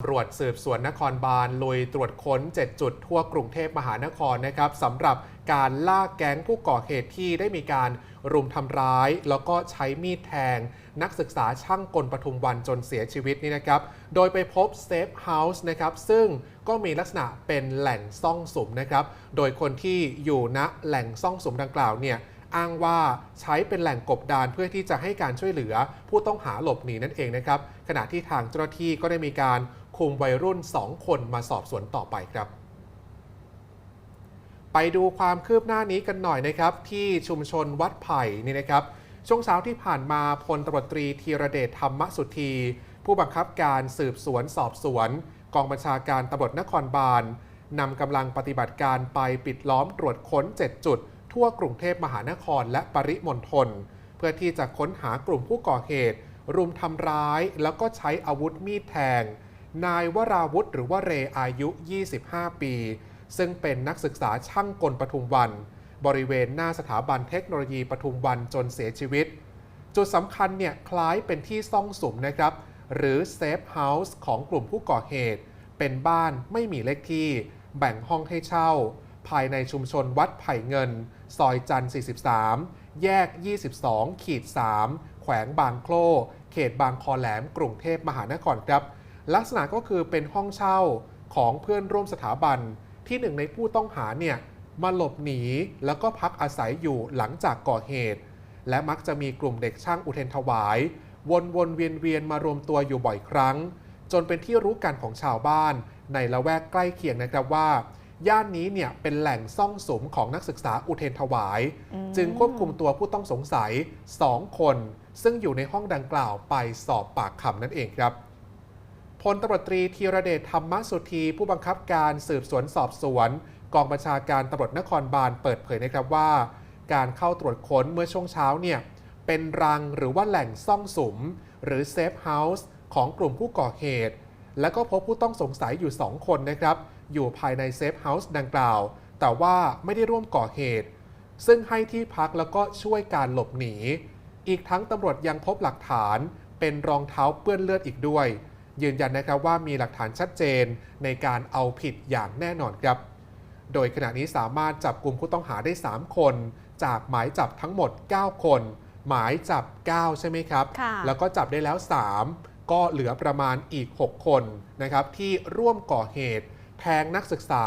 ตำรวจสืบสวนนครบาลลุยตรวจค้น 7 จุดทั่วกรุงเทพมหานครนะครับสำหรับการล่าแก๊งผู้ก่อเหตุที่ได้มีการรุมทำร้าย แล้วก็ใช้มีดแทง นักศึกษาช่างกลปทุมวันจนเสียชีวิตนี่นะครับ โดยไปพบเซฟเฮาส์นะครับ ซึ่งก็มีลักษณะเป็นแหล่งซ่องสุมนะครับ โดยคนที่อยู่ณแหล่งซ่องสุมดังกล่าวเนี่ยอ้างว่าใช้เป็นแหล่งกบดานเพื่อที่จะให้การช่วยเหลือผู้ต้องหาหลบหนีนั่นเองนะครับ ขณะที่ทางเจ้าหน้าที่ก็ได้มีการ คุมวัยรุ่น 2 คนมาสอบสวนต่อไปครับ ไปดูความคืบหน้านี้กันหน่อยนะครับ ที่ชุมชนวัดไผ่นี่นะครับ ช่วงเช้าที่ผ่านมาพลตำรวจตรีธีรเดชธรรมสุธี ผู้บังคับการสืบสวนสอบสวน กองบัญชาการตำรวจนครบาลนำกำลังปฏิบัติการไปปิดล้อมตรวจค้น 7 จุด ทั่วกรุงเทพมหานครและปริมณฑลเพื่อที่จะค้นหากลุ่มผู้ก่อเหตุ รุมทำร้ายแล้วก็ใช้อาวุธมีดแทง นายวราวุธหรือว่าเรอายุ 25 ปี ซึ่งเป็นนักศึกษาช่างกลปทุมวัน บริเวณหน้าสถาบันเทคโนโลยีปทุมวันจนเสียชีวิต จุดสำคัญเนี่ยคล้ายเป็นที่ซ่องสุมนะครับ หรือเซฟเฮาส์ของกลุ่มผู้ก่อเหตุ เป็นบ้านไม่มีเลขที่ แบ่งห้องให้เช่า ภายในชุมชนวัดไผ่เงิน ซอยจันทร์43 แยก 22ขีด3แขวงบางโคลเขตบางคอแหลม กรุงเทพมหานครครับ ลักษณะก็คือเป็นห้องเช่าของเพื่อนร่วมสถาบัน ที่หนึ่งในผู้ต้องหาเนี่ยมาหลบหนีแล้วก็พักอาศัยอยู่หลังจากก่อเหตุ และมักจะมีกลุ่มเด็กช่างอุเทนถวาย วนวนเวียนเวียนมารวมตัวอยู่บ่อยครั้ง จนเป็นที่รู้กันของชาวบ้านในละแวกใกล้เคียงนะครับว่า ย่านนี้เนี่ยเป็นแหล่งซ่องสุมของนักศึกษาอุเทนถวาย จึงควบคุมตัวผู้ต้องสงสัย 2 คน ซึ่งอยู่ในห้องดังกล่าวไปสอบปากคำนั่นเองครับ พลตำรวจตรีธีรเดชธรรมสุธี ผู้บังคับการสืบสวนสอบสวน กองบัญชาการตำรวจนครบาลเปิดเผยนะครับว่า การเข้าตรวจค้นเมื่อช่วงเช้าเนี่ยเป็นรังหรือว่าแหล่งซ่องสุม หรือเซฟเฮาส์ของกลุ่มผู้ก่อเหตุ และก็พบผู้ต้องสงสัยอยู่ 2 คนนะครับ อยู่ภายในเซฟเฮาส์ดังกล่าว แต่ว่าไม่ได้ร่วมก่อเหตุ ซึ่งให้ที่พักแล้วก็ช่วยการหลบหนี อีกทั้งตำรวจยังพบหลักฐาน เป็นรองเท้าเปื้อนเลือดอีกด้วย ยืนยันนะครับว่ามีหลักฐานชัดเจนในการเอาผิดอย่างแน่นอนครับ โดยขณะนี้สามารถจับกลุ่มผู้ต้องหาได้ 3 คน จากหมายจับทั้งหมด 9 คน หมายจับ 9 ใช่ไหมครับค่ะแล้วก็จับได้แล้ว 3 ก็เหลือประมาณอีก 6 คนนะครับที่ร่วมก่อเหตุแทงนักศึกษา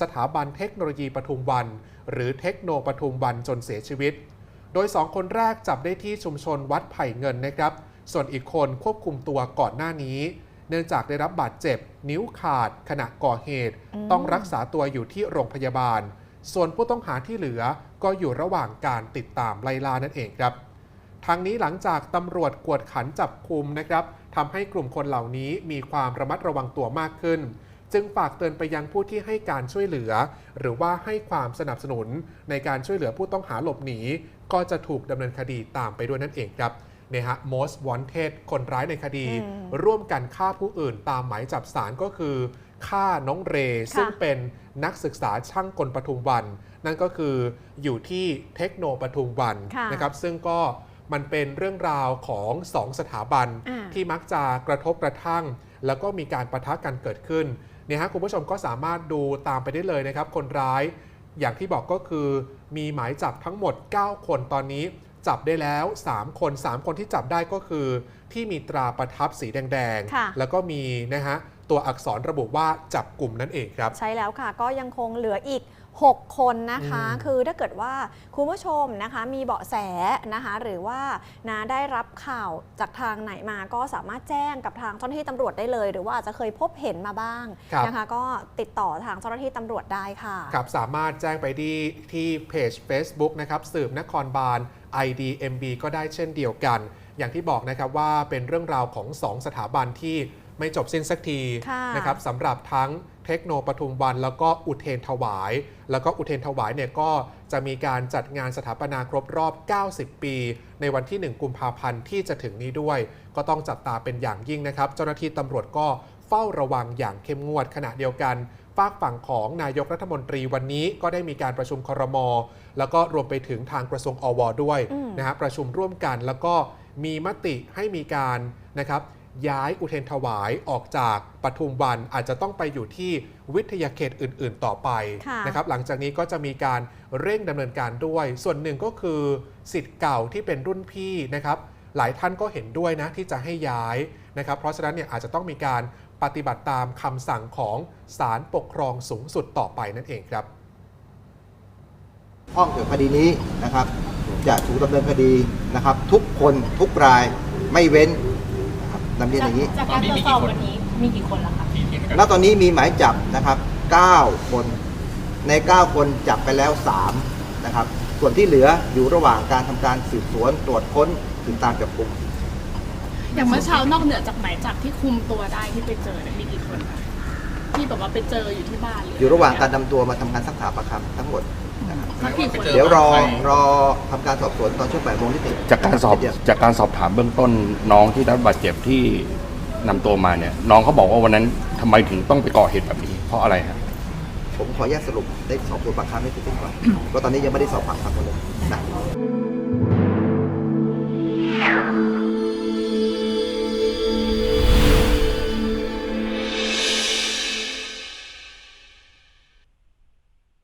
สถาบันเทคโนโลยีปทุมวัน หรือเทคโนปทุมวันจนเสียชีวิต โดย 2 คนแรกจับได้ที่ชุมชนวัดไผ่เงินนะครับ ส่วนอีกคนควบคุมตัวก่อนหน้านี้ เนื่องจากได้รับบาดเจ็บ นิ้วขาด ขณะก่อเหตุอืมต้องรักษาตัวอยู่ที่โรงพยาบาล ส่วนผู้ต้องหาที่เหลือก็อยู่ระหว่างการติดตามไล่ล่านั่นเองครับทางนี้หลังจากตำรวจกวดขันจับคุมนะครับทำให้กลุ่มคนเหล่านี้มีความระมัดระวังตัวมากขึ้น จึงฝากเตือนไปยังผู้ที่ให้การช่วยเหลือ หรือว่าให้ความสนับสนุนในการช่วยเหลือผู้ต้องหาหลบหนี ก็จะถูกดำเนินคดีตามไปด้วยนั่นเองครับเนี่ยฮะ most wanted คนร้ายในคดีอืมร่วมกันฆ่าผู้อื่นตามหมายจับสารก็คือฆ่าน้องเรค่ะซึ่งเป็นนักศึกษาช่างกลปทุมวัน นั่นก็คืออยู่ที่เทคโนปทุมวันค่ะนะครับซึ่งก็มันเป็นเรื่องราวของสองสถาบันอ่าที่มักจะกระทบกระทั่ง แล้วก็มีการประทะกันเกิดขึ้นเนี่ยฮะคุณผู้ชมก็สามารถดูตามไปได้เลยนะครับ คนร้ายอย่างที่บอกก็คือมีหมายจับทั้งหมด 9 คนตอนนี้ จับได้แล้ว 3 คน 3 คนที่จับได้ก็คือ ที่มีตราประทับสีแดง ค่ะ ๆ แล้วก็มีนะฮะตัวอักษรระบุว่าจับกลุ่มนั่นเองครับ ใช่แล้วค่ะ ก็ยังคงเหลืออีก 6 คนนะคะอืมคือถ้าเกิดว่าคุณผู้ชมนะคะมีเบาะแสนะคะหรือว่านะได้รับข่าวจากทางไหนมาก็สามารถแจ้งกับทางเจ้าหน้าที่ตำรวจได้เลย หรือว่าอาจจะเคยพบเห็นมาบ้างครับ นะคะก็ติดต่อทางเจ้าหน้าที่ตำรวจได้ค่ะ ครับสามารถแจ้งไปที่ที่เพจ Facebook นะครับสืบนครบาล IDMB ก็ได้เช่นเดียวกัน อย่างที่บอกนะครับว่าเป็นเรื่องราวของ 2 สถาบันที่ไม่จบสิ้นสักทีค่ะ นะครับสำหรับทั้ง เทคโนปทุมวัน แล้วก็อุเทนถวาย แล้วก็อุเทนถวายเนี่ยก็จะมีการจัดงานสถาปนาครบรอบ 90 ปี ในวันที่ 1 กุมภาพันธ์ที่จะถึงนี้ด้วย ก็ต้องจับตาเป็นอย่างยิ่งนะครับ เจ้าหน้าที่ตำรวจก็เฝ้าระวังอย่างเข้มงวดขณะเดียวกันฝากฝั่งของนายกรัฐมนตรีวันนี้ก็ได้มีการประชุมครม แล้วก็รวมไปถึงทางกระทรวงอวด้วยนะฮะประชุมร่วมกันแล้วก็มีมติให้มีการนะครับ ย้ายอุเทรนถวายออกจากปทุมวันอาจจะต้องไปอยู่ที่วิทยาเขตอื่น ๆ ต่อไปค่ะนะครับหลังจากนี้ก็จะมีการเร่งดำเนินการด้วย ส่วนหนึ่งก็คือสิทธิ์เก่าที่เป็นรุ่นพี่นะครับหลายท่านก็เห็นด้วยนะที่จะให้ย้ายนะครับ เพราะฉะนั้นเนี่ยอาจจะต้องมีการปฏิบัติตามคำสั่งของศาลปกครองสูงสุดต่อไปนั่นเองครับข้องเกี่ยวกับคดีนี้นะครับ จะถูกดำเนินคดีนะครับ ทุกคนทุกรายไม่เว้น นะครับนำเรียนอย่างนี้ จากการตรวจสอบวันนี้มีกี่คนแล้วคะณตอนนี้มีหมายจับนะครับ 9 คน ใน 9 คนจับไปแล้ว 3 นะครับ ส่วนที่เหลืออยู่ระหว่างการทำการสืบสวนตรวจค้นติดตามจับกลุ่มอย่างเมื่อเช้านอกเหนือจากหมายจับที่คุมตัวได้ที่ไปเจอเนี่ยมีกี่คนคะที่แบบว่าไปเจออยู่ที่บ้านหรืออยู่ระหว่างการนำตัวมาทำการสักถามประคำทั้งหมด เดี๋ยวรอรอทำการสอบสวนตอนช่วงบ่ายโมงนิดหนึ่งจากการสอบเดี๋ยวจากการสอบถามเบื้องต้นน้องที่ได้รับบาดเจ็บที่นำตัวมาเนี่ย น้องเขาบอกว่าวันนั้นทำไมถึงต้องไปก่อเหตุแบบนี้ เพราะอะไรครับผมขออนุญาตสรุปได้สอบสวนปากคำให้เสร็จสิ้นก่อนเพราะตอนนี้ยังไม่ได้สอบปากคำคนเลยนะ